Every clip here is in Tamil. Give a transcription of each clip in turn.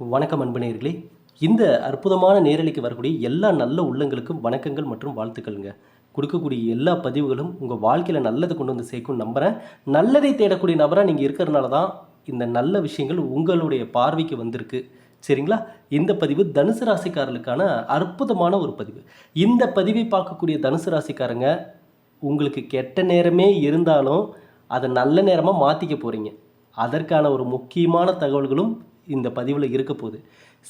வணக்கம் அன்பனேர்களே இந்த அற்புதமான நேரலைக்கு வரக்கூடிய எல்லா நல்ல உள்ளங்களுக்கும் வணக்கங்கள் மற்றும் வாழ்த்துக்கள்ங்க. கொடுக்கக்கூடிய எல்லா பதிவுகளும் உங்கள் வாழ்க்கையில் நல்லதை கொண்டு வந்து சேர்க்கும் நம்புகிறேன் நல்லதை தேடக்கூடிய நபராக நீங்கள் இருக்கிறனால தான் இந்த நல்ல விஷயங்கள் உங்களுடைய பார்வைக்கு வந்திருக்கு. சரிங்களா? இந்த பதிவு தனுசு ராசிக்காரர்களுக்கான அற்புதமான ஒரு பதிவு. இந்த பதிவை பார்க்கக்கூடிய தனுசு ராசிக்காரங்க உங்களுக்கு கெட்ட நேரமே இருந்தாலும் அதை நல்ல நேரமாக மாற்றிக்க போகிறீங்க அதற்கான ஒரு முக்கியமான தகவல்களும் இந்த பதிவில் இருக்க போகுது.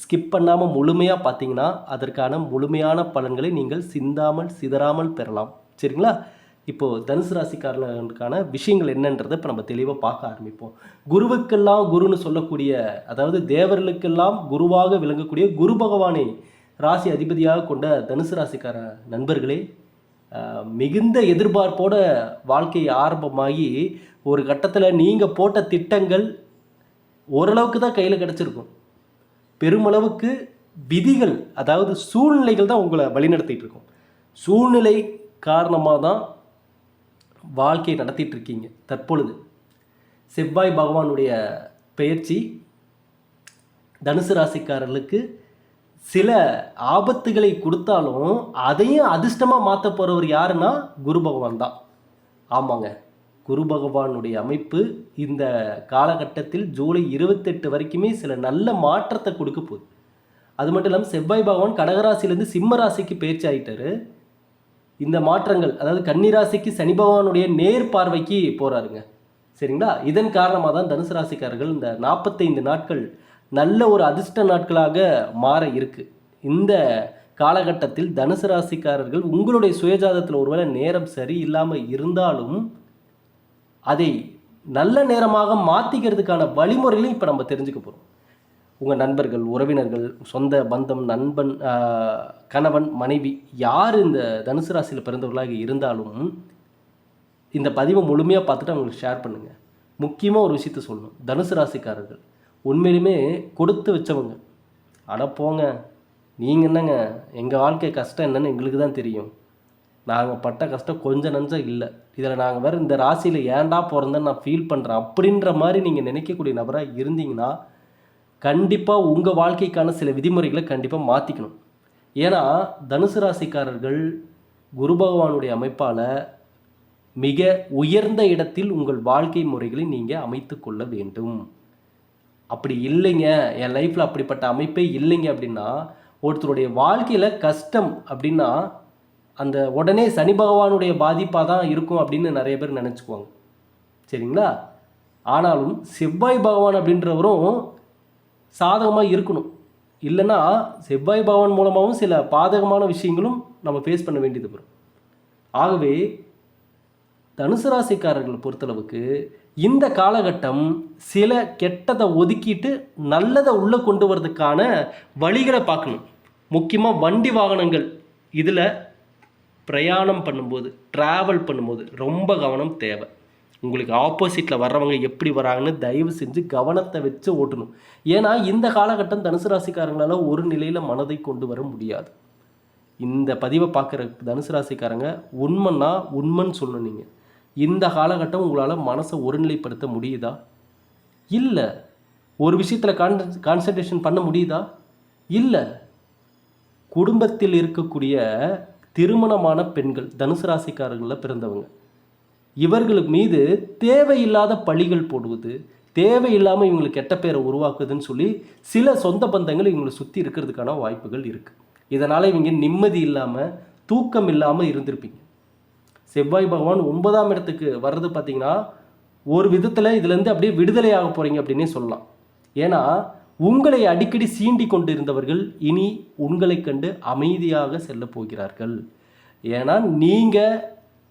ஸ்கிப் பண்ணாமல் முழுமையாக பார்த்தீங்கன்னா அதற்கான முழுமையான பலன்களை நீங்கள் சிந்தாமல் சிதறாமல் பெறலாம். சரிங்களா? இப்போது தனுசு ராசிக்காரனுக்கான விஷயங்கள் என்னன்றதை இப்போ நம்ம தெளிவாக பார்க்க ஆரம்பிப்போம். குருவுக்கெல்லாம் குருன்னு சொல்லக்கூடிய அதாவது தேவர்களுக்கெல்லாம் குருவாக விளங்கக்கூடிய குரு பகவானை ராசி அதிபதியாக கொண்ட தனுசு ராசிக்கார நண்பர்களே மிகுந்த எதிர்பார்ப்போட வாழ்க்கை ஆரம்பமாகி ஒரு கட்டத்தில் நீங்கள் போட்ட திட்டங்கள் ஓரளவுக்கு தான் கையில் கிடச்சிருக்கும். பெருமளவுக்கு விதிகள் அதாவது சூழ்நிலைகள் தான் உங்களை வழிநடத்திட்டு இருக்கும். சூழ்நிலை காரணமாக தான் வாழ்க்கையை நடத்திட்டு இருக்கீங்க தற்பொழுது. செவ்வாய் பகவானுடைய பெயர்ச்சி தனுசு ராசிக்காரர்களுக்கு சில ஆபத்துகளை கொடுத்தாலும் அதையும் அதிர்ஷ்டமாக மாற்ற போகிறவர் யாருன்னா குரு பகவான் தான். ஆமாங்க. குரு பகவானுடைய அமைப்பு இந்த காலகட்டத்தில் ஜூலை இருபத்தெட்டு வரைக்குமே சில நல்ல மாற்றத்தை கொடுக்க போகுது. அது மட்டும் இல்லாமல் செவ்வாய் பகவான் கடகராசிலேருந்து சிம்ம ராசிக்கு பயிற்சி ஆகிட்டாரு இந்த மாற்றங்கள் அதாவது கன்னிராசிக்கு சனி பகவானுடைய நேர் பார்வைக்கு போகிறாருங்க சரிங்களா? இதன் காரணமாக தான் தனுசு ராசிக்காரர்கள் இந்த நாற்பத்தைந்து நாட்கள் நல்ல ஒரு அதிர்ஷ்ட நாட்களாக மாற இருக்கு. இந்த காலகட்டத்தில் தனுசு ராசிக்காரர்கள் உங்களுடைய சுயஜாதத்தில் ஒருவேளை நேரம் சரியில்லாமல் இருந்தாலும் அதை நல்ல நேரமாக மாற்றிக்கிறதுக்கான வழிமுறைகளையும் இப்போ நம்ம தெரிஞ்சுக்க போகிறோம் உங்கள் நண்பர்கள் உறவினர்கள் சொந்த பந்தம் நண்பன் கணவன் மனைவி யார் இந்த தனுசு ராசியில் பிறந்தவர்களாக இருந்தாலும் இந்த பதிவை முழுமையாக பார்த்துட்டு அவங்களுக்கு ஷேர் பண்ணுங்கள் முக்கியமாக ஒரு விஷயத்த சொல்லணும். தனுசு ராசிக்காரர்கள் உண்மையிலுமே கொடுத்து வச்சவங்க. ஆனால் போங்க. நீங்கள் என்னங்க? எங்கள் வாழ்க்கை கஷ்டம் என்னன்னு எங்களுக்கு தான் தெரியும். நாங்கள் பட்ட கஷ்டம் கொஞ்சம் நஞ்சம் இல்லை. இதில் நாங்கள் வேறு இந்த ராசியில் ஏன்டா பிறந்தேன்னு நான் ஃபீல் பண்ணுறேன் அப்படின்ற மாதிரி நீங்கள் நினைக்கக்கூடிய நபராக இருந்தீங்கன்னா கண்டிப்பாக உங்கள் வாழ்க்கைக்கான சில விதிமுறைகளை கண்டிப்பாக மாற்றிக்கணும் ஏன்னா தனுசு ராசிக்காரர்கள் குரு பகவானுடைய அமைப்பால் மிக உயர்ந்த இடத்தில் உங்கள் வாழ்க்கை முறைகளை நீங்கள் அமைத்து கொள்ள வேண்டும். அப்படி இல்லைங்க. என் லைஃப்பில் அப்படிப்பட்ட அமைப்பே இல்லைங்க அப்படின்னா ஒருத்தருடைய வாழ்க்கையில் கஷ்டம் அப்படின்னா அந்த உடனே சனி பகவானுடைய பாதிப்பாக தான் இருக்கும் அப்படின்னு நிறைய பேர் நினச்சிக்குவாங்க. சரிங்களா? ஆனாலும் செவ்வாய் பகவான் அப்படின்றவரும் சாதகமாக இருக்கணும். இல்லைன்னா செவ்வாய் பகவான் மூலமாகவும் சில பாதகமான விஷயங்களும் நம்ம ஃபேஸ் பண்ண வேண்டியது வரும். ஆகவே தனுசு ராசிக்காரர்களை பொறுத்தளவுக்கு இந்த காலகட்டம் சில கெட்டதை ஒதுக்கிட்டு நல்லதை உள்ளே கொண்டு வரதுக்கான வழிகளை பார்க்கணும். முக்கியமாக வண்டி வாகனங்கள். இதில் பிரயாணம் பண்ணும்போது ட்ராவல் பண்ணும்போது ரொம்ப கவனம் தேவை. உங்களுக்கு ஆப்போசிட்டில் வர்றவங்க எப்படி வராங்கன்னு தயவு செஞ்சு கவனத்தை வச்சு ஓட்டணும். ஏன்னா இந்த காலகட்டம் தனுசு ராசிக்காரங்களால் ஒரு நிலையில் மனதை கொண்டு வர முடியாது. இந்த பதிவை பார்க்குற தனுசு ராசிக்காரங்க உண்மைன்னா உண்மைன்னு சொல்லணும் நீங்கள் இந்த காலகட்டம் உங்களால் மனசை ஒருநிலைப்படுத்த முடியுதா? இல்லை ஒரு விஷயத்தில் கான் கான்சன்ட்ரேஷன் பண்ண முடியுதா? இல்லை குடும்பத்தில் இருக்கக்கூடிய திருமணமான பெண்கள் தனுசு ராசிக்காரர்களில் பிறந்தவங்க. இவர்களுக்கு மீது தேவையில்லாத பழிகள் போடுவது தேவையில்லாமல் இவங்களுக்கு கெட்ட பேரை உருவாக்குதுன்னு சொல்லி சில சொந்த பந்தங்கள் இவங்களை சுற்றி இருக்கிறதுக்கான வாய்ப்புகள் இருக்குது இதனால் இவங்க நிம்மதி இல்லாமல் தூக்கம் இல்லாமல் இருந்திருப்பீங்க. செவ்வாய் பகவான் ஒன்பதாம் இடத்துக்கு வர்றது பார்த்திங்கன்னா ஒரு விதத்தில் இதுலேருந்து அப்படியே விடுதலை ஆக போகிறீங்க அப்படின்னே சொல்லலாம். ஏன்னா உங்களை அடிக்கடி சீண்டி கொண்டிருந்தவர்கள் இனி உங்களை கண்டு அமைதியாக செல்ல போகிறார்கள். ஏன்னா நீங்கள்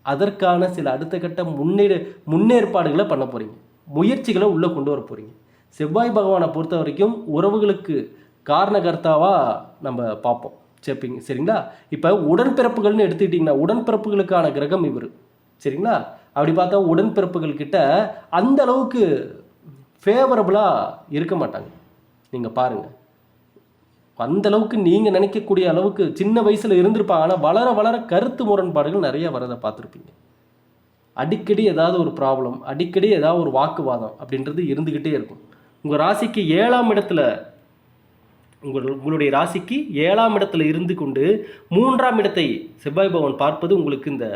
அதற்கான சில அடுத்த கட்ட முன்னேற முன்னேற்பாடுகளை பண்ண போகிறீங்க முயற்சிகளை உள்ளே கொண்டு வர போகிறீங்க செவ்வாய் பகவானை பொறுத்த வரைக்கும் உறவுகளுக்கு காரணகர்த்தாவாக நம்ம பார்ப்போம். சரிங்க சரிங்களா? இப்போ உடன்பிறப்புகள்னு எடுத்துக்கிட்டிங்கன்னா உடன்பிறப்புகளுக்கான கிரகம் இவர். சரிங்களா? அப்படி பார்த்தா உடன்பிறப்புகள் கிட்ட அந்த அளவுக்கு ஃபேவரபுளாக இருக்க மாட்டாங்க. நீங்கள் பாருங்கள் அந்த அளவுக்கு நீங்கள் நினைக்கக்கூடிய அளவுக்கு சின்ன வயசில் இருந்திருப்பாங்க ஆனால் வளர வளர கருத்து முரண்பாடுகள் நிறைய வரதை பார்த்துருப்பீங்க. அடிக்கடி ஏதாவது ஒரு ப்ராப்ளம் அடிக்கடி ஏதாவது ஒரு வாக்குவாதம் அப்படின்றது இருந்துக்கிட்டே இருக்கும். உங்கள் ராசிக்கு ஏழாம் இடத்துல உங்கள் உங்களுடைய ராசிக்கு ஏழாம் இடத்துல இருந்து கொண்டு மூன்றாம் இடத்தை செவ்வாய் பவன் பார்ப்பது உங்களுக்கு இந்த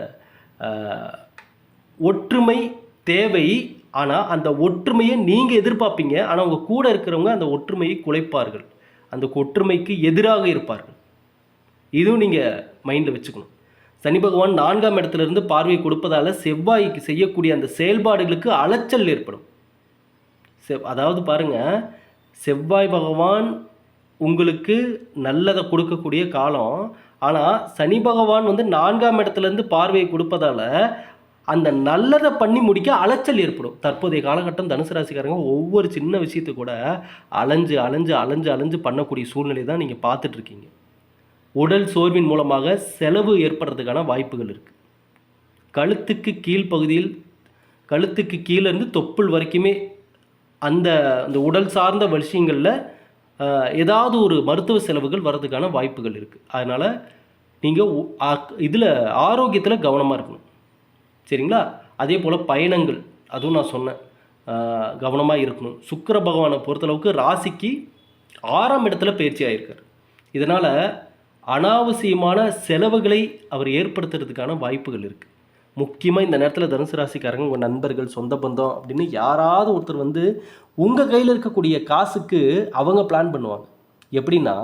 ஒற்றுமை தேவை ஆனால் அந்த ஒற்றுமையை நீங்கள் எதிர்பார்ப்பீங்க. ஆனால் உங்கள் கூட இருக்கிறவங்க அந்த ஒற்றுமையை குலைப்பார்கள். அந்த ஒற்றுமைக்கு எதிராக இருப்பார்கள். இதுவும் நீங்கள் மைண்டில் வச்சுக்கணும். சனி பகவான் நான்காம் இடத்துல இருந்து பார்வை கொடுப்பதால் செவ்வாய்க்கு செய்யக்கூடிய அந்த செயல்பாடுகளுக்கு அலைச்சல் ஏற்படும். செவ் அதாவது பாருங்க செவ்வாய் பகவான் உங்களுக்கு நல்லதை கொடுக்கக்கூடிய காலம். ஆனால் சனி பகவான் வந்து நான்காம் இடத்துலேருந்து பார்வையை கொடுப்பதால் அந்த நல்லதை பண்ணி முடிக்க அலைச்சல் ஏற்படும். தற்போதைய காலகட்டம் தனுசு ராசிக்காரங்க ஒவ்வொரு சின்ன விஷயத்தை கூட அலைஞ்சு அலைஞ்சு அலைஞ்சு அலைஞ்சு பண்ணக்கூடிய சூழ்நிலை தான் நீங்கள் பார்த்துட்ருக்கீங்க உடல் சோர்வின் மூலமாக செலவு ஏற்படுறதுக்கான வாய்ப்புகள் இருக்குது கழுத்துக்கு கீழ்ப்பகுதியில் கழுத்துக்கு கீழே இருந்து தொப்புள் வரைக்குமே அந்த அந்த உடல் சார்ந்த விஷயங்களில் ஏதாவது ஒரு மருத்துவ செலவுகள் வர்றதுக்கான வாய்ப்புகள் இருக்குது அதனால் நீங்கள் இதில் ஆரோக்கியத்தில் கவனமாக இருக்கணும். சரிங்களா? அதே போல் பயணங்கள் அதுவும் நான் சொன்னேன். கவனமாக இருக்கணும். சுக்கிர பகவானை பொறுத்தளவுக்கு ராசிக்கு ஆறாம் இடத்துல பயிற்சி ஆகியிருக்கார் இதனால் அனாவசியமான செலவுகளை அவர் ஏற்படுத்துறதுக்கான வாய்ப்புகள் இருக்குது முக்கியமாக இந்த நேரத்தில் தனுசு ராசிக்காரங்க உங்கள் நண்பர்கள் சொந்த பந்தம் அப்படின்னு யாராவது ஒருத்தர் வந்து உங்கள் கையில் இருக்கக்கூடிய காசுக்கு அவங்க பிளான் பண்ணுவாங்க. எப்படின்னா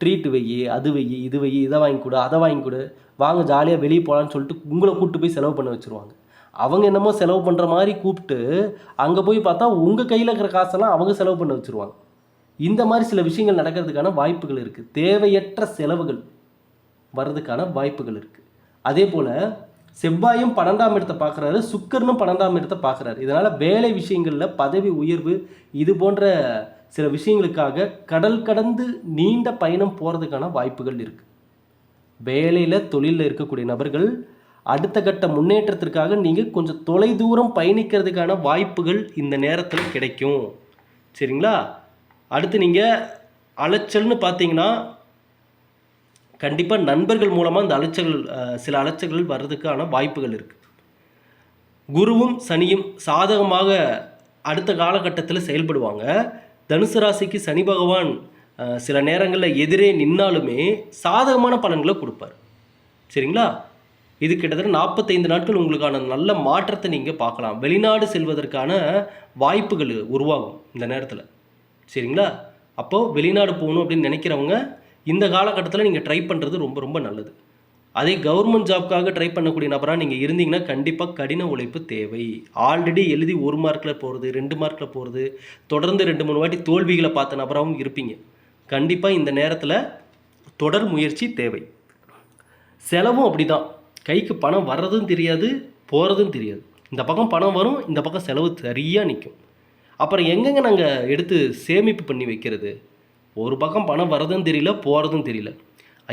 ட்ரீட் வை அது வை இது வை இதை வாங்கி கொடு அதை வாங்கி கொடு வாங்க ஜாலியாக வெளியே போகலான்னு சொல்லிட்டு உங்களை கூப்பிட்டு போய் செலவு பண்ண வச்சுருவாங்க. அவங்க என்னமோ செலவு பண்ணுற மாதிரி கூப்பிட்டு அங்கே போய் பார்த்தா உங்கள் கையில் இருக்கிற காசெல்லாம் அவங்க செலவு பண்ண வச்சுருவாங்க. இந்த மாதிரி சில விஷயங்கள் நடக்கிறதுக்கான வாய்ப்புகள் இருக்குது தேவையற்ற செலவுகள் வர்றதுக்கான வாய்ப்புகள் இருக்குது அதே போல் செவ்வாயும் பன்னெண்டாம் இடத்தை பார்க்குறாரு சுக்கரனும் பன்னெண்டாம் இடத்தை பார்க்குறாரு. இதனால் வேலை விஷயங்களில் பதவி உயர்வு இது போன்ற சில விஷயங்களுக்காக கடல் கடந்து நீண்ட பயணம் போகிறதுக்கான வாய்ப்புகள் இருக்குது வேலையில் தொழிலில் இருக்கக்கூடிய நபர்கள் அடுத்த கட்ட முன்னேற்றத்திற்காக நீங்கள் கொஞ்சம் தொலைதூரம் பயணிக்கிறதுக்கான வாய்ப்புகள் இந்த நேரத்தில் கிடைக்கும். சரிங்களா? அடுத்து நீங்கள் அலைச்சல்னு பார்த்தீங்கன்னா கண்டிப்பாக நண்பர்கள் மூலமாக இந்த அலைச்சல்கள் சில அலைச்சல்கள் வர்றதுக்கான வாய்ப்புகள் இருக்குது குருவும் சனியும் சாதகமாக அடுத்த காலகட்டத்தில் செயல்படுவாங்க. தனுசு ராசிக்கு சனி பகவான் சில நேரங்களில் எதிரே நின்னாலுமே சாதகமான பலன்களை கொடுப்பார். சரிங்களா? இது கிட்டத்தட்ட நாற்பத்தைந்து நாட்கள் உங்களுக்கான நல்ல மாற்றத்தை நீங்கள் பார்க்கலாம். வெளிநாடு செல்வதற்கான வாய்ப்புகள் உருவாகும் இந்த நேரத்தில். சரிங்களா? அப்போது வெளிநாடு போகணும் அப்படின்னு நினைக்கிறவங்க இந்த காலகட்டத்தில் நீங்கள் ட்ரை பண்ணுறது ரொம்ப ரொம்ப நல்லது. அதே கவர்மெண்ட் ஜாப்க்காக ட்ரை பண்ணக்கூடிய நபராக நீங்கள் இருந்தீங்கன்னா கண்டிப்பாக கடின உழைப்பு தேவை. ஆல்ரெடி எழுதி ஒரு மார்க்கில் போகிறது ரெண்டு மார்க்கில் போகிறது தொடர்ந்து ரெண்டு மூணு வாட்டி தோல்விகளை பார்த்த நபராகவும் இருப்பீங்க. கண்டிப்பாக இந்த நேரத்தில் தொடர் முயற்சி தேவை. செலவும் அப்படி தான் கைக்கு பணம் வர்றதும் தெரியாது போகிறதும் தெரியாது. இந்த பக்கம் பணம் வரும் இந்த பக்கம் செலவு சரியாக நிற்கும் அப்புறம் எங்கெங்கே நாங்கள் எடுத்து சேமிப்பு பண்ணி வைக்கிறது? ஒரு பக்கம் பணம் வர்றதும் தெரியல போகிறதும் தெரியல.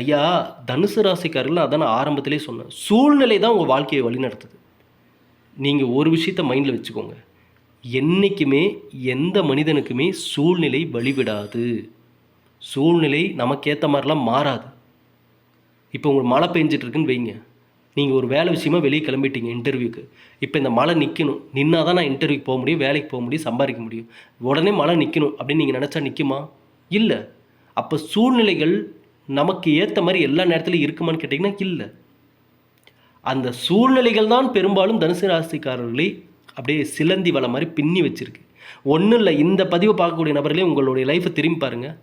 ஐயா தனுசு ராசிக்காரர்கள் அதான் நான் ஆரம்பத்திலே சொன்னேன். சூழ்நிலை தான் உங்கள் வாழ்க்கையை வழிநடத்துது. நீங்கள் ஒரு விஷயத்த மைண்டில் வச்சுக்கோங்க. என்றைக்குமே எந்த மனிதனுக்குமே சூழ்நிலை வழிவிடாது. சூழ்நிலை நமக்கேற்ற மாதிரிலாம் மாறாது. இப்போ உங்களுக்கு மழை பெஞ்சிட்ருக்குன்னு வைங்க. நீங்கள் ஒரு வேலை விஷயமா வெளியே கிளம்பிட்டீங்க இன்டர்வியூக்கு இப்போ இந்த மழை நிற்கணும் நின்னா தான் நான் இன்டர்வியூக்கு போக முடியும் வேலைக்கு போக முடியும் சம்பாதிக்க முடியும். உடனே மழை நிற்கணும் அப்படின்னு நீங்கள் நினச்சா நிற்குமா இல்லை. அப்போ சூழ்நிலைகள் நமக்கு ஏற்ற மாதிரி எல்லா நேரத்துலையும் இருக்குமான்னு கேட்டிங்கன்னா இல்லை. அந்த சூழ்நிலைகள் தான் பெரும்பாலும் தனுசு ராசிக்காரர்களை அப்படியே சிலந்தி வலை மாதிரி பின்னி வச்சுருக்கு. ஒன்றும் இல்லை இந்த பதிவை பார்க்கக்கூடிய நபர்களே உங்களுடைய லைஃப்பை திரும்பி பாருங்கள்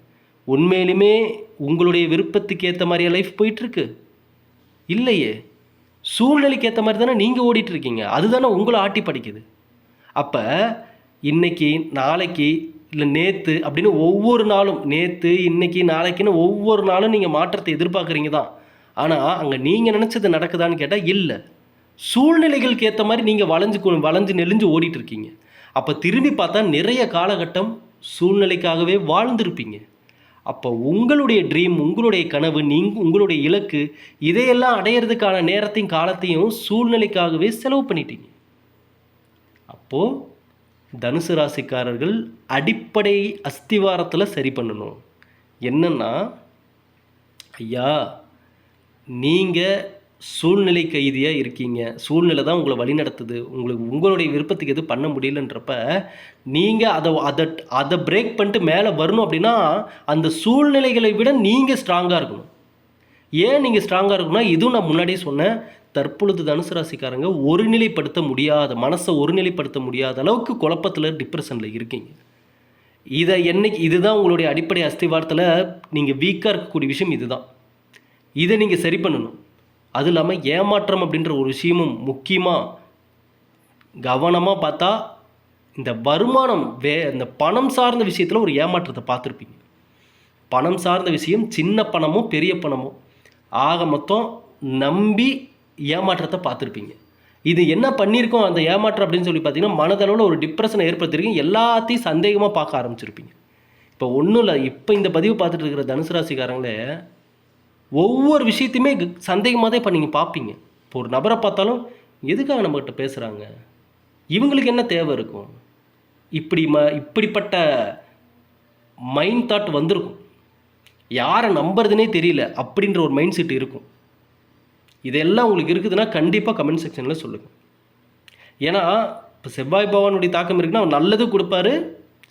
உண்மையிலுமே உங்களுடைய விருப்பத்துக்கு ஏற்ற மாதிரியே லைஃப் போயிட்டுருக்கு. இல்லையே. சூழ்நிலைக்கு ஏற்ற மாதிரி தானே நீங்கள் ஓடிட்டுருக்கீங்க. அதுதானே உங்களை ஆட்டி படிக்குது. அப்போ இன்றைக்கி நாளைக்கு இல்லை நேற்று அப்படின்னு ஒவ்வொரு நாளும் நேற்று இன்றைக்கி நாளைக்குன்னு ஒவ்வொரு நாளும் நீங்கள் மாற்றத்தை எதிர்பார்க்குறீங்க தான். ஆனால் அங்கே நீங்கள் நினச்சது நடக்குதான்னு கேட்டால் இல்லை. சூழ்நிலைகளுக்கு ஏற்ற மாதிரி நீங்கள் வளைஞ்சு கொ- வளைஞ்சு நெளிஞ்சு ஓடிட்டு இருக்கீங்க அப்போ திரும்பி பார்த்தா நிறைய காலகட்டம் சூழ்நிலைக்காகவே வாழ்ந்திருப்பீங்க. அப்போ உங்களுடைய ட்ரீம் உங்களுடைய கனவு நீங்கள் உங்களுடைய இலக்கு இதையெல்லாம் அடையிறதுக்கான நேரத்தையும் காலத்தையும் சூழ்நிலைக்காகவே செலவு பண்ணிட்டீங்க. அப்போது தனுசு ராசிக்காரர்கள் அடிப்படை அஸ்திவாரத்தில் சரி பண்ணணும். என்னன்னா ஐயா நீங்கள் சூழ்நிலை கைதியாக இருக்கீங்க. சூழ்நிலை தான் உங்களை வழி நடத்துது. உங்களுக்கு உங்களுடைய விருப்பத்துக்கு எதுவும் பண்ண முடியலன்றப்ப நீங்கள் அதை அதை அதை பிரேக் பண்ணிட்டு மேலே வரணும் அப்படின்னா அந்த சூழ்நிலைகளை விட நீங்கள் ஸ்ட்ராங்காக இருக்கணும். ஏன் நீங்கள் ஸ்ட்ராங்காக இருக்கணும்னா இதுவும் நான் முன்னாடியே சொன்னேன். தற்பொழுது தனுசு ராசிக்காரங்க ஒருநிலைப்படுத்த முடியாத மனசை ஒருநிலைப்படுத்த முடியாத அளவுக்கு குழப்பத்தில் டிப்ரெஷனில் இருக்கீங்க. இதை என்னைக்கு இதுதான் உங்களுடைய அடிப்படை அஸ்திவாரத்தில் நீங்கள் வீக்காக இருக்கக்கூடிய விஷயம் இதுதான். இதை நீங்கள் சரி பண்ணணும். அது இல்லாமல் ஏமாற்றம் அப்படின்ற ஒரு விஷயமும் முக்கியமாக கவனமாக பார்த்தா இந்த வருமானம் வே இந்த பணம் சார்ந்த விஷயத்தில் ஒரு ஏமாற்றத்தை பார்த்துருப்பீங்க. பணம் சார்ந்த விஷயம் சின்ன பணமோ பெரிய பணமோ. ஆக மொத்தம் நம்பி ஏமாற்றத்தை பார்த்துருப்பீங்க. இது என்ன பண்ணியிருக்கோம்? அந்த ஏமாற்றம் அப்படின்னு சொல்லி பார்த்தீங்கன்னா மனதளவில் ஒரு டிப்ரெஷனை ஏற்படுத்தியிருக்கீங்க. எல்லாத்தையும் சந்தேகமாக பார்க்க ஆரம்பிச்சிருப்பீங்க. இப்போ ஒன்றும் இல்லை. இப்போ இந்த பதிவு பார்த்துட்டு இருக்கிற தனுசு ராசிக்காரங்களே ஒவ்வொரு விஷயத்தையுமே சந்தேகமாக தான் இப்போ நீங்கள் பார்ப்பீங்க. இப்போ ஒரு நபரை பார்த்தாலும் எதுக்காக நம்மகிட்ட பேசுகிறாங்க இவங்களுக்கு என்ன தேவை இருக்கும்? இப்படி ம இப்படிப்பட்ட மைண்ட் தாட் வந்திருக்கும். யாரை நம்புறதுனே தெரியல. அப்படின்ற ஒரு மைண்ட் செட் இருக்கும். இதெல்லாம் உங்களுக்கு இருக்குதுன்னா கண்டிப்பாக கமெண்ட் செக்ஷனில் சொல்லுங்கள் ஏன்னா இப்போ செவ்வாய் பவானுடைய தாக்கம் இருக்குன்னா அவர் நல்லதும் கொடுப்பாரு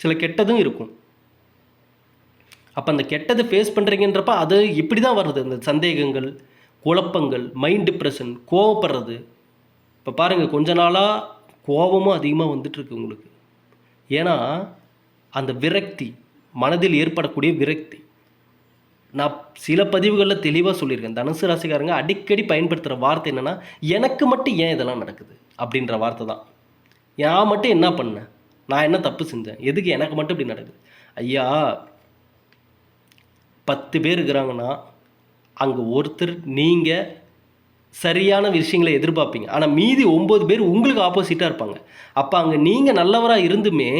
சில கெட்டதும் இருக்கும். அப்போ அந்த கெட்டதை ஃபேஸ் பண்ணுறீங்கன்றப்ப அது இப்படி தான் வருது அந்த சந்தேகங்கள் குழப்பங்கள் மைண்ட் டிப்ரெஷன் கோவப்படுறது. இப்போ பாருங்கள் கொஞ்ச நாளாக கோபமும் அதிகமாக வந்துட்டுருக்கு உங்களுக்கு. ஏன்னா அந்த விரக்தி மனதில் ஏற்படக்கூடிய விரக்தி. நான் சில பதிவுகளில் தெளிவாக சொல்லியிருக்கேன். தனுசு ராசிக்காரங்க அடிக்கடி பயன்படுத்துகிற வார்த்தை என்னென்னா எனக்கு மட்டும் ஏன் இதெல்லாம் நடக்குது? அப்படின்ற வார்த்தை தான். நான் மட்டும் என்ன பண்ணேன்? நான் என்ன தப்பு செஞ்சேன்? எதுக்கு எனக்கு மட்டும் இப்படி நடக்குது? ஐயா பத்து பேர் இருக்கிறாங்கன்னா அங்கே ஒருத்தர் நீங்கள் சரியான விஷயங்களை எதிர்பார்ப்பீங்க. ஆனால் மீதி ஒம்பது பேர் உங்களுக்கு ஆப்போசிட்டாக இருப்பாங்க. அப்போ அங்கே நீங்கள் நல்லவராக இருந்துமே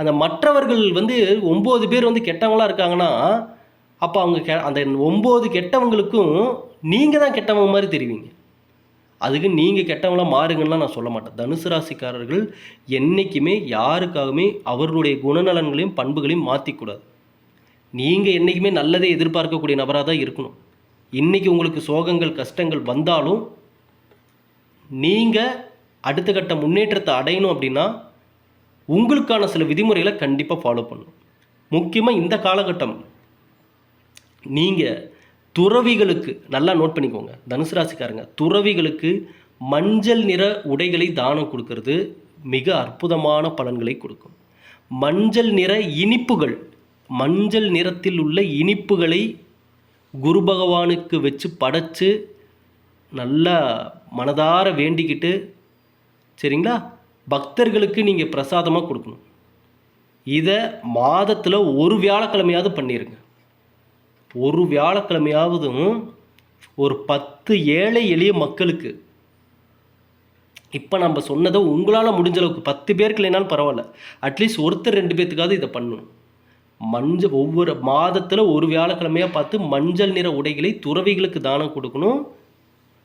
அந்த மற்றவர்கள் வந்து ஒம்பது பேர் வந்து கெட்டவங்களா இருக்காங்கன்னா அப்போ அவங்க கெ அந்த ஒம்பது கெட்டவங்களுக்கும் நீங்கள் தான் கெட்டவங்க மாதிரி தெரிவிங்க. அதுக்கு நீங்கள் கெட்டவங்களாம் மாறுங்கன்னு நான் சொல்ல மாட்டேன். தனுசு ராசிக்காரர்கள் என்றைக்குமே யாருக்காகவுமே அவர்களுடைய குணநலன்களையும் பண்புகளையும் மாற்றிக்கூடாது நீங்கள் என்றைக்குமே நல்லதே எதிர்பார்க்கக்கூடிய நபராக தான் இருக்கணும். இன்றைக்கி உங்களுக்கு சோகங்கள் கஷ்டங்கள் வந்தாலும் நீங்கள் அடுத்த கட்ட முன்னேற்றத்தை அடையணும் அப்படின்னா உங்களுக்கான சில விதிமுறைகளை கண்டிப்பாக ஃபாலோ பண்ணணும். முக்கியமாக இந்த காலகட்டம் நீங்கள் துறவிகளுக்கு நல்லா நோட் பண்ணிக்கோங்க. தனுசு ராசிக்காரங்க துறவிகளுக்கு மஞ்சள் நிற உடைகளை தானம் கொடுக்கறது மிக அற்புதமான பலன்களை கொடுக்கும். மஞ்சள் நிற இனிப்புகள் மஞ்சள் நிறத்தில் உள்ள இனிப்புகளை குரு பகவானுக்கு வச்சு படைச்சு நல்லா மனதார வேண்டிக்கிட்டு சரிங்களா? பக்தர்களுக்கு நீங்கள் பிரசாதமாக கொடுக்கணும். இதை மாதத்தில் ஒரு வியாழக்கிழமையாவது பண்ணிடுங்க ஒரு வியாழக்கிழமையாவதும் ஒரு பத்து ஏழை எளிய மக்களுக்கு. இப்போ நம்ம சொன்னதை உங்களால் முடிஞ்ச அளவுக்கு பத்து பேருக்கு இல்லைனாலும் பரவாயில்ல. அட்லீஸ்ட் ஒருத்தர் ரெண்டு பேர்த்துக்காவது இதை பண்ணணும். மஞ்சள் ஒவ்வொரு மாதத்தில் ஒரு வியாழக்கிழமையாக பார்த்து மஞ்சள் நிற உடைகளை துறவிகளுக்கு தானம் கொடுக்கணும்.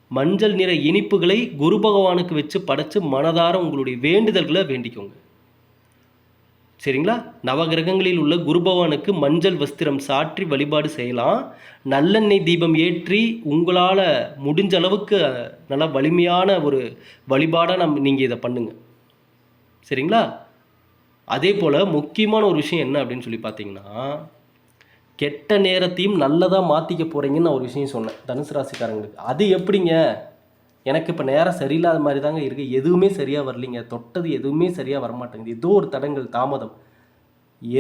மஞ்சள் நிற இனிப்புகளை குரு பகவானுக்கு வச்சு படைச்சு மனதார உங்களுடைய வேண்டுதல்களை வேண்டிக்கோங்க. சரிங்களா? நவகிரகங்களில் உள்ள குரு பகவானுக்கு மஞ்சள் வஸ்திரம் சாற்றி வழிபாடு செய்யலாம். நல்லெண்ணெய் தீபம் ஏற்றி உங்களால் முடிஞ்ச அளவுக்கு நல்லா வலிமையான ஒரு வழிபாடாக நம் நீங்கள் இதை பண்ணுங்க. சரிங்களா? அதே போல் முக்கியமான ஒரு விஷயம் என்ன அப்படின்னு சொல்லி பார்த்தீங்கன்னா கெட்ட நேரத்தையும் நல்லதாக மாற்றிக்க போகிறீங்கன்னு நான் ஒரு விஷயம் சொன்னேன். தனுசு ராசிக்காரங்களுக்கு. அது எப்படிங்க? எனக்கு இப்போ நேரம் சரியில்லாத மாதிரி தாங்க இருக்குது எதுவுமே சரியாக வரலைங்க. தொட்டது எதுவுமே சரியாக வரமாட்டேங்குது. ஏதோ ஒரு தடங்கள் தாமதம்.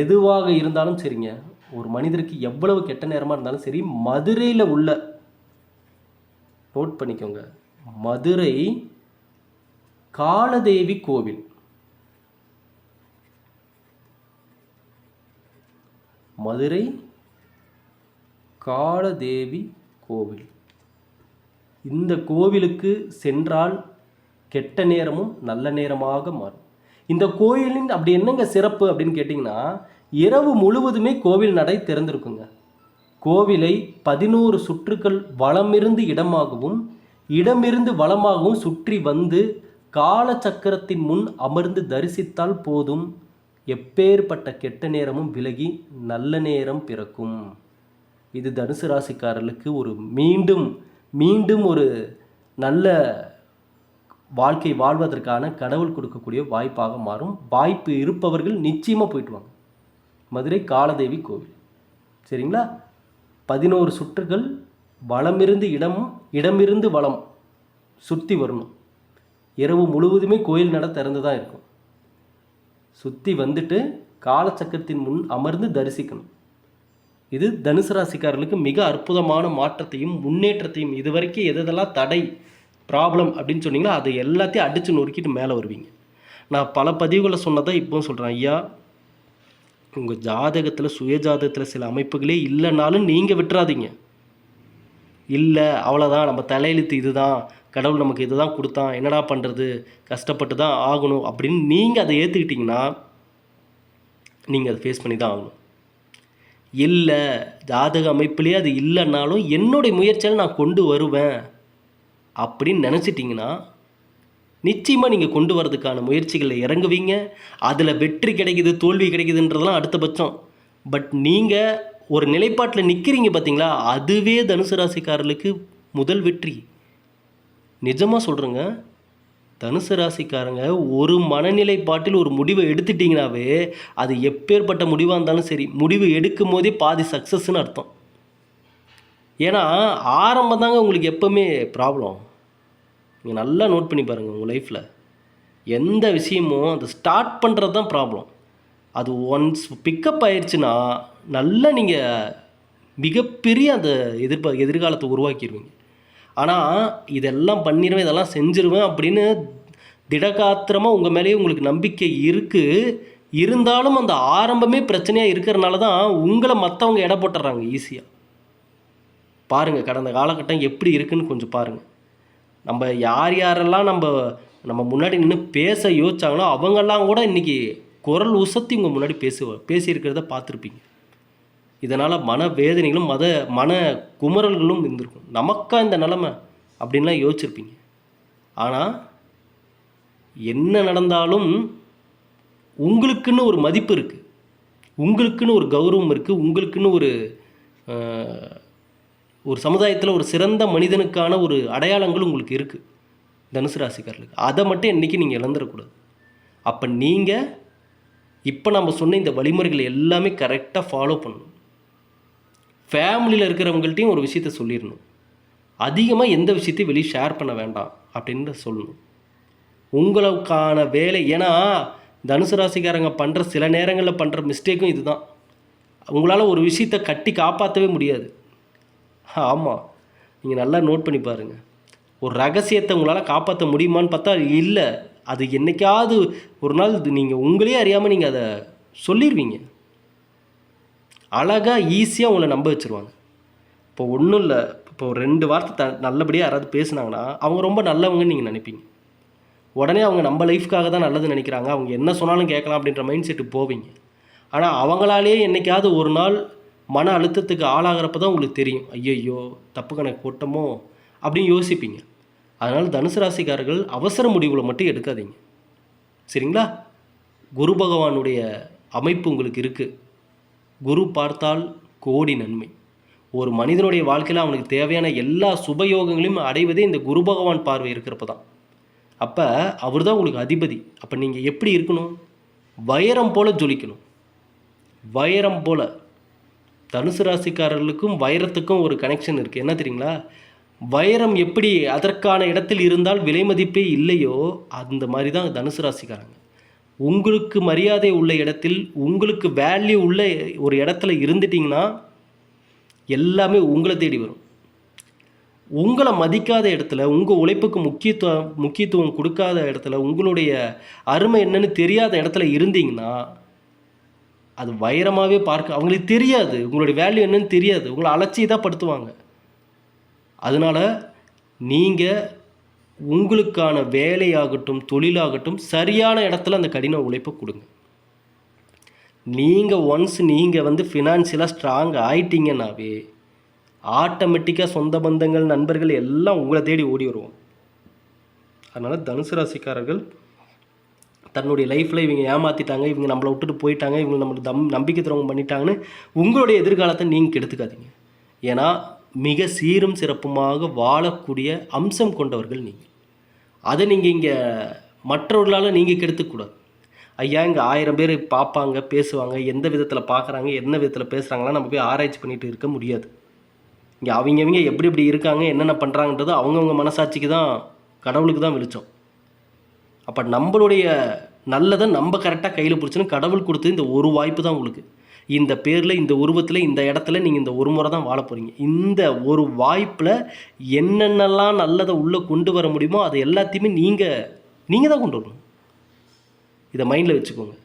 எதுவாக இருந்தாலும் சரிங்க. ஒரு மனிதருக்கு எவ்வளவு கெட்ட நேரமாக இருந்தாலும் சரி மதுரையில் உள்ள நோட் பண்ணிக்கோங்க. மதுரை காலதேவி கோவில். மதுரை காலதேவி கோவில். இந்த கோவிலுக்கு சென்றால் கெட்ட நேரமும் நல்ல நேரமாக மாறும். இந்த கோயிலின் அப்படி என்னங்க சிறப்பு அப்படின்னு கேட்டிங்கன்னா இரவு முழுவதுமே கோவில் நடை திறந்திருக்குங்க. கோவிலை பதினோரு சுற்றுக்கள் வளமிருந்து இடமாகவும் இடமிருந்து வளமாகவும் சுற்றி வந்து காலச்சக்கரத்தின் முன் அமர்ந்து தரிசித்தால் போதும். எப்பேற்பட்ட கெட்ட நேரமும் விலகி நல்ல நேரம் பிறக்கும். இது தனுசு ராசிக்காரர்களுக்கு ஒரு மீண்டும் மீண்டும் ஒரு நல்ல வாழ்க்கை வாழ்வதற்கான கடவுள் கொடுக்கக்கூடிய வாய்ப்பாக மாறும். வாய்ப்பு இருப்பவர்கள் நிச்சயமாக போயிட்டு வாங்க. மதுரை காலதேவி கோவில். சரிங்களா? பதினோரு சுற்றுகள் வளமிருந்து இடம் இடமிருந்து வளம் சுற்றி வரணும். இரவு முழுவதுமே கோயில் நட திறந்து தான் இருக்கும். சுற்றி வந்துட்டு காலச்சக்கரத்தின் முன் அமர்ந்து தரிசிக்கணும். இது தனுசு ராசிக்காரர்களுக்கு மிக அற்புதமான மாற்றத்தையும் முன்னேற்றத்தையும் இதுவரைக்கும் எதெல்லாம் தடை ப்ராப்ளம் அப்படின்னு சொன்னீங்களோ அதை எல்லாத்தையும் அடித்து நொறுக்கிட்டு மேலே வருவீங்க. நான் பல பதிவுகளை சொன்னதை இப்போவும் சொல்கிறேன் ஐயா உங்கள் ஜாதகத்தில் சுய ஜாதகத்தில் சில அமைப்புகளே இல்லைனாலும் நீங்கள் விட்டுறாதீங்க. இல்லை அவ்வளோதான் நம்ம தலையெழுத்து இதுதான் கடவுள் நமக்கு இதுதான் கொடுத்தான் என்னடா பண்ணுறது கஷ்டப்பட்டு தான் ஆகணும் அப்படின்னு நீங்கள் அதை ஏற்றுக்கிட்டிங்கன்னா நீங்கள் அதை ஃபேஸ் பண்ணி தான் ஆகணும். இல்லை ஜாதக அமைப்புலேயே அது இல்லைன்னாலும் என்னுடைய முயற்சியால் நான் கொண்டு வருவேன் அப்படின்னு நினச்சிட்டிங்கன்னா நிச்சயமாக நீங்கள் கொண்டு வரதுக்கான முயற்சிகளில் இறங்குவீங்க. அதில் வெற்றி கிடைக்குது தோல்வி கிடைக்குதுன்றதெல்லாம் அடுத்த பட்சம். பட் நீங்கள் ஒரு நிலைப்பாட்டில் நிற்கிறீங்க பார்த்தீங்களா அதுவே தனுசு ராசிக்காரர்களுக்கு முதல் வெற்றி. நிஜமாக சொல்கிறேங்க தனுசு ராசிக்காரங்க ஒரு மனநிலைப்பாட்டில் ஒரு முடிவை எடுத்துட்டிங்கனாவே அது எப்பேற்பட்ட முடிவாக இருந்தாலும் சரி முடிவு எடுக்கும் போதே பாதி சக்ஸஸ்ன்னு அர்த்தம். ஏன்னா ஆரம்பம் தாங்க உங்களுக்கு எப்போவுமே ப்ராப்ளம் நீங்கள் நல்லா நோட் பண்ணி பாருங்கள் உங்கள் லைஃப்பில் எந்த விஷயமும் அதை ஸ்டார்ட் பண்ணுறது தான் ப்ராப்ளம் அது ஒன்ஸ் பிக்கப் ஆயிடுச்சுன்னா நல்லா நீங்கள் மிகப்பெரிய அந்த எதிர்பார்க்க எதிர்காலத்தை உருவாக்கிடுவீங்க ஆனால் இதெல்லாம் பண்ணிடுவேன் இதெல்லாம் செஞ்சிருவேன் அப்படின்னு திடகாத்திரமாக உங்கள் மேலேயே உங்களுக்கு நம்பிக்கை இருக்குது இருந்தாலும் அந்த ஆரம்பமே பிரச்சனையாக இருக்கிறனால தான் உங்களை மற்றவங்க எடை போட்டுறாங்க ஈஸியாக பாருங்கள் கடந்த காலகட்டம் எப்படி இருக்குன்னு கொஞ்சம் பாருங்கள் நம்ம யார் யாரெல்லாம் நம்ம நம்ம முன்னாடி நின்று பேச யோசிச்சாங்களோ அவங்கெல்லாம் கூட இன்றைக்கி குரல் உசத்தி உங்கள் முன்னாடி பேசுவ பேசியிருக்கிறத பார்த்துருப்பீங்க. இதனால் மன வேதனைகளும் மத மன குமரல்களும் இருந்திருக்கும். நமக்கா இந்த நிலமை? அப்படின்லாம் யோசிச்சிருப்பீங்க. ஆனால் என்ன நடந்தாலும் உங்களுக்குன்னு ஒரு மதிப்பு இருக்குது உங்களுக்குன்னு ஒரு கௌரவம் இருக்குது உங்களுக்குன்னு ஒரு ஒரு சமுதாயத்தில் ஒரு சிறந்த மனிதனுக்கான ஒரு அடையாளங்கள் உங்களுக்கு இருக்குது தனுசு ராசிக்காரர்களுக்கு. அதை மட்டும் என்றைக்கு நீங்கள் இழந்துடக்கூடாது. அப்போ நீங்கள் இப்போ நம்ம சொன்ன இந்த வழிமுறைகள் எல்லாமே கரெக்டாக ஃபாலோ பண்ணணும். ஃபேமிலியில் இருக்கிறவங்கள்ட்டையும் ஒரு விஷயத்த சொல்லிடணும். அதிகமாக எந்த விஷயத்தையும் வெளியே ஷேர் பண்ண வேண்டாம் அப்படின்னு சொல்லணும். உங்களுக்கான வேலை ஏன்னா தனுசு ராசிக்காரங்க பண்ணுற சில நேரங்களில் பண்ணுற மிஸ்டேக்கும் இதுதான். உங்களால் ஒரு விஷயத்தை கட்டி காப்பாற்றவே முடியாது. ஆமாம் நீங்கள் நல்லா நோட் பண்ணி பாருங்கள் ஒரு ரகசியத்தை உங்களால் காப்பாற்ற முடியுமான்னு பார்த்தா இல்லை. அது என்றைக்காவது ஒரு நாள் நீங்கள் உங்களே அறியாமல் நீங்கள் அதை சொல்லிடுவீங்க அழகாக ஈஸியாக உங்களை நம்ப வச்சுருவாங்க. இப்போ ஒன்றும் இல்லை. இப்போ ரெண்டு வார்த்தை த நல்லபடியாக யாராவது பேசுனாங்கன்னா அவங்க ரொம்ப நல்லவங்கன்னு நீங்கள் நினைப்பீங்க. உடனே அவங்க நம்ம லைஃப்க்காக தான் நல்லது நினைக்கிறாங்க. அவங்க என்ன சொன்னாலும் கேட்கலாம் அப்படின்ற மைண்ட் செட்டு போவீங்க. ஆனால் அவங்களாலேயே என்னைக்காவது ஒரு நாள் மன அழுத்தத்துக்கு ஆளாகிறப்ப தான் உங்களுக்கு தெரியும். ஐயையோ தப்பு கணக்கு கூட்டமோ அப்படின்னு யோசிப்பீங்க. அதனால் தனுசு ராசிக்காரர்கள் அவசர முடிவுகளை மட்டும் எடுக்காதீங்க. சரிங்களா? குரு பகவானுடைய அமைப்பு உங்களுக்கு இருக்குது குரு பார்த்தால் கோடி நன்மை. ஒரு மனிதனுடைய வாழ்க்கையில் அவனுக்கு தேவையான எல்லா சுபயோகங்களையும் அடைவதே இந்த குரு பகவான் பார்வை இருக்கிறப்ப தான் அப்போ அவர் தான் உங்களுக்கு அதிபதி. அப்போ நீங்கள் எப்படி இருக்கணும்? வைரம் போல் ஜொலிக்கணும். வைரம் போல. தனுசு ராசிக்காரர்களுக்கும் வைரத்துக்கும் ஒரு கனெக்ஷன் இருக்குது என்ன தெரியுங்களா? வைரம் எப்படி அதற்கான இடத்தில் இருந்தால் விலை மதிப்பே இல்லையோ அந்த மாதிரி தான் தனுசு ராசிக்காரங்க. உங்களுக்கு மரியாதை உள்ள இடத்தில் உங்களுக்கு வேல்யூ உள்ள ஒரு இடத்துல இருந்துட்டிங்கன்னா எல்லாமே உங்களை தேடி வரும். உங்களை மதிக்காத இடத்துல உங்கள் உழைப்புக்கு முக்கியத்துவம் முக்கியத்துவம் கொடுக்காத இடத்துல உங்களுடைய அருமை என்னன்னு தெரியாத இடத்துல இருந்தீங்கன்னா அது வைரமாகவே பார்க்க அவங்களுக்கு தெரியாது. உங்களுடைய வேல்யூ என்னன்னு தெரியாது. உங்களை அலட்சியதான் படுத்துவாங்க. அதனால் நீங்கள் உங்களுக்கான வேலையாகட்டும் தொழிலாகட்டும் சரியான இடத்துல அந்த கடின உழைப்பை கொடுங்க. நீங்கள் ஒன்ஸ் நீங்கள் வந்து ஃபினான்ஷியலாக ஸ்ட்ராங் ஆயிட்டீங்கன்னாவே ஆட்டோமேட்டிக்காக சொந்த பந்தங்கள் நண்பர்கள் எல்லாம் உங்களை தேடி ஓடி வருவோம் அதனால் தனுசு ராசிக்காரர்கள் தன்னுடைய லைஃப்பில் இவங்க ஏமாற்றிட்டாங்க இவங்க நம்மளை விட்டுட்டு போயிட்டாங்க இவங்க நம்மளை தம் நம்பிக்கை துரோகம் பண்ணிட்டாங்கன்னு உங்களுடைய எதிர்காலத்தை நீங்கள் கெடுத்துக்காதீங்க. ஏன்னா மிக சீரும் சிறப்புமாக வாழக்கூடிய அம்சம் கொண்டவர்கள் நீங்கள் அதை நீங்கள் இங்கே மற்றவர்களால் நீங்கள் கெடுத்துக்கூடாது ஐயா இங்கே ஆயிரம் பேர் பார்ப்பாங்க பேசுவாங்க எந்த விதத்தில் பார்க்குறாங்க என்ன விதத்தில் பேசுகிறாங்களாம் நம்ம போய் ஆராய்ச்சி பண்ணிட்டு இருக்க முடியாது. இங்கே அவங்கவங்க எப்படி எப்படி இருக்காங்க என்னென்ன பண்ணுறாங்கன்றது அவங்கவுங்க மனசாட்சிக்கு தான் கடவுளுக்கு தான் வெளிச்சம். அப்போ நம்மளுடைய நல்லதை நம்ம கரெக்டாக கையில் பிடிச்சணும் கடவுள் கொடுத்தது இந்த ஒரு வாய்ப்பு தான் உங்களுக்கு. இந்த பேரில் இந்த உருவத்தில் இந்த இடத்துல நீங்கள் இந்த ஒரு முறை தான் வாழ போகிறீங்க இந்த ஒரு வாய்ப்பில் என்னென்னலாம் நல்லதை உள்ளே கொண்டு வர முடியுமோ அது எல்லாத்தையுமே நீங்கள் நீங்கள் தான் கொண்டு வரணும். இதை மைண்டில் வச்சுக்கோங்க.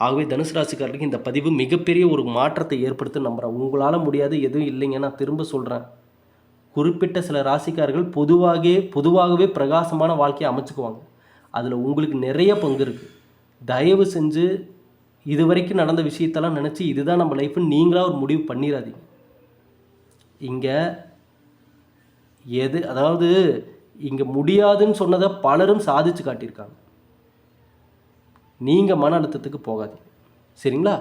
ஆகவே தனுசு ராசிக்காரர்களுக்கு இந்த பதிவு மிகப்பெரிய ஒரு மாற்றத்தை ஏற்படுத்த நம்புகிறேன் உங்களால் முடியாது எதுவும் இல்லைங்க. நான் திரும்ப சொல்கிறேன் குறிப்பிட்ட சில ராசிக்காரர்கள் பொதுவாகவே பொதுவாகவே பிரகாசமான வாழ்க்கையை அமைச்சுக்குவாங்க. அதில் உங்களுக்கு நிறைய பங்கு இருக்குது தயவு செஞ்சு இது வரைக்கும் நடந்த விஷயத்தெல்லாம் நினச்சி இதுதான் நம்ம லைஃப்னு நீங்களாக ஒரு முடிவு பண்ணிடாதீங்க இங்கே எது அதாவது இங்கே முடியாதுன்னு சொன்னதை பலரும் சாதிச்சு காட்டியிருக்காங்க. நீங்கள் மன அழுத்தத்துக்கு போகாதீங்க. சரிங்களா?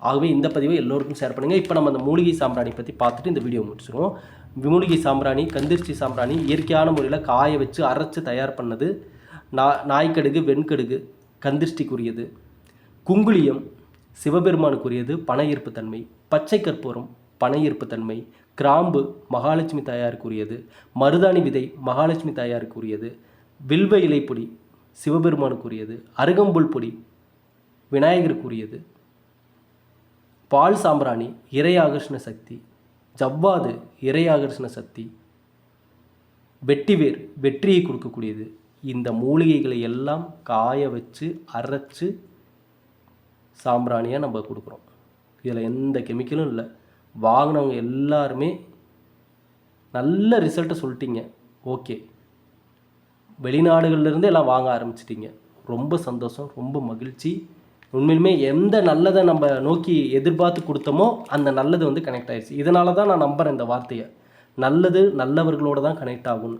ஆகவே இந்த பதிவை எல்லோருக்கும் ஷேர் பண்ணுங்கள் இப்போ நம்ம அந்த மூலிகை சாம்பிராணி பற்றி பார்த்துட்டு இந்த வீடியோ முடிச்சிருவோம். மூலிகை சாம்பிராணி கந்திர்ச்சி சாம்பிராணி இயற்கையான முறையில் காய வச்சு அரைச்சு தயார் பண்ணது நா நாய்க்கடுகு வெண்கடுகு கந்திர்ஷ்டிக்குரியது குங்குளியம் சிவபெருமானுக்குரியது பண ஈர்ப்பு தன்மை பச்சை கற்பூரம் பண ஈர்ப்பு தன்மை கிராம்பு மகாலட்சுமி தாயாருக்குரியது மருதாணி விதை மகாலட்சுமி தாயாருக்குரியது வில்வ இலைப்பொடி சிவபெருமானுக்குரியது அருகம்புல் பொடி விநாயகருக்குரியது பால் சாம்பிராணி இறை ஆகர்ஷண சக்தி ஜவ்வாது இறை ஆகர்ஷண சக்தி வெட்டிவேர் வெற்றியை கொடுக்கக்கூடியது. இந்த மூலிகைகளை எல்லாம் காய வச்சு அரைச்சு சாம்பிராணியாக நம்ம கொடுக்குறோம். இதில் எந்த கெமிக்கலும் இல்லை. வாங்கினவங்க எல்லாருமே நல்ல ரிசல்ட்டை சொல்லிட்டீங்க. ஓகே வெளிநாடுகள்லேருந்து எல்லாம் வாங்க ஆரம்பிச்சிட்டிங்க. ரொம்ப சந்தோஷம் ரொம்ப மகிழ்ச்சி. உண்மையிலுமே எந்த நல்லதை நம்ம நோக்கி எதிர்பார்த்து கொடுத்தோமோ அந்த நல்லது வந்து கனெக்ட் ஆயிடுச்சு இதனால தான் நான் நம்புகிறேன் இந்த வார்த்தையை. நல்லது நல்லவர்களோடு தான் கனெக்ட் ஆகும்னு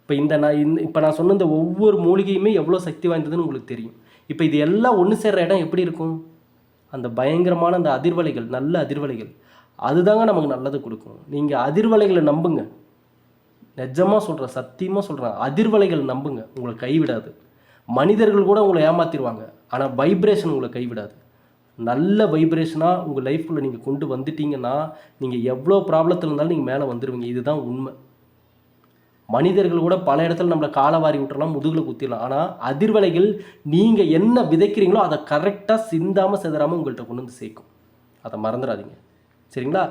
இப்போ இந்த நான் இந்த இப்போ நான் சொன்ன இந்த ஒவ்வொரு மூலிகையுமே எவ்வளோ சக்தி வாய்ந்ததுன்னு உங்களுக்கு தெரியும். இப்போ இது எல்லாம் ஒன்று சேர்கிற இடம் எப்படி இருக்கும்? அந்த பயங்கரமான அந்த அதிர்வலைகள் நல்ல அதிர்வலைகள் அதுதாங்க நமக்கு நல்லது கொடுக்கும். நீங்கள் அதிர்வலைகளை நம்புங்க. நிஜமாக சொல்கிறேன் சத்தியமாக சொல்கிறேன் அதிர்வலைகள் நம்புங்க. உங்களை கைவிடாது. மனிதர்கள் கூட உங்களை ஏமாத்திடுவாங்க ஆனால் வைப்ரேஷன் உங்களை கைவிடாது. நல்ல வைப்ரேஷனாக உங்கள் லைஃப்பில் நீங்கள் கொண்டு வந்துட்டீங்கன்னா நீங்கள் எவ்வளோ ப்ராப்ளத்தில் இருந்தாலும் நீங்கள் மேலே வந்துடுவீங்க இதுதான் உண்மை. மனிதர்கள் கூட பல இடத்துல நம்மளை காலை வாரி விட்டுறலாம் முதுகில் குத்திடலாம். ஆனால் அதிர்வலைகள் நீங்கள் என்ன விதைக்கிறீங்களோ அதை கரெக்டாக சிந்தாமல் செதறாமல் உங்கள்கிட்ட கொண்டு வந்து சேர்க்கும். அதை மறந்துடாதீங்க. சரிங்களா?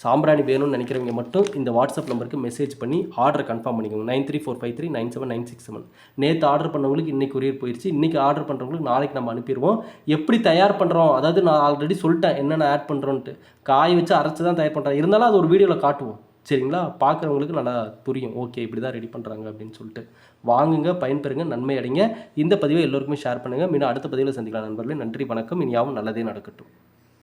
சாம்பிராணி வேணும்னு நினைக்கிறவங்க மட்டும் இந்த வாட்ஸ்அப் நம்பருக்கு மெசேஜ் பண்ணி ஆர்டர் கன்ஃபார்ம் பண்ணிக்கோங்க. Nine three four five three nine seven nine six seven. நேற்று ஆர்டர் பண்ணவங்களுக்கு இன்றைக்கி கொரியர் போயிடுச்சு இன்றைக்கி ஆர்டர் பண்ணுறவங்களுக்கு நாளைக்கு நம்ம அனுப்பிடுவோம். எப்படி தயார் பண்ணுறோம் அதாவது நான் ஆல்ரெடி சொல்லிட்டேன் என்னென்ன ஆட் பண்ணுறோன்ட்டு காய வச்சு அரைச்சி தான் தயார் பண்ணுறேன் இருந்தாலும் அது ஒரு வீடியோவில் காட்டுவோம். சரிங்களா? பார்க்குறவங்களுக்கு நல்லா புரியும். ஓகே இப்படி தான் ரெடி பண்ணுறாங்க அப்படின்னு சொல்லிட்டு. வாங்குங்க பயன்பெறுங்க நன்மை அடைங்க. இந்த பதிவை எல்லோருக்குமே ஷேர் பண்ணுங்கள் மீண்டும் அடுத்த பதிவில் சந்திக்கலாம் நண்பர்களே. நன்றி வணக்கம். இனியாவும் நல்லதே நடக்கட்டும்.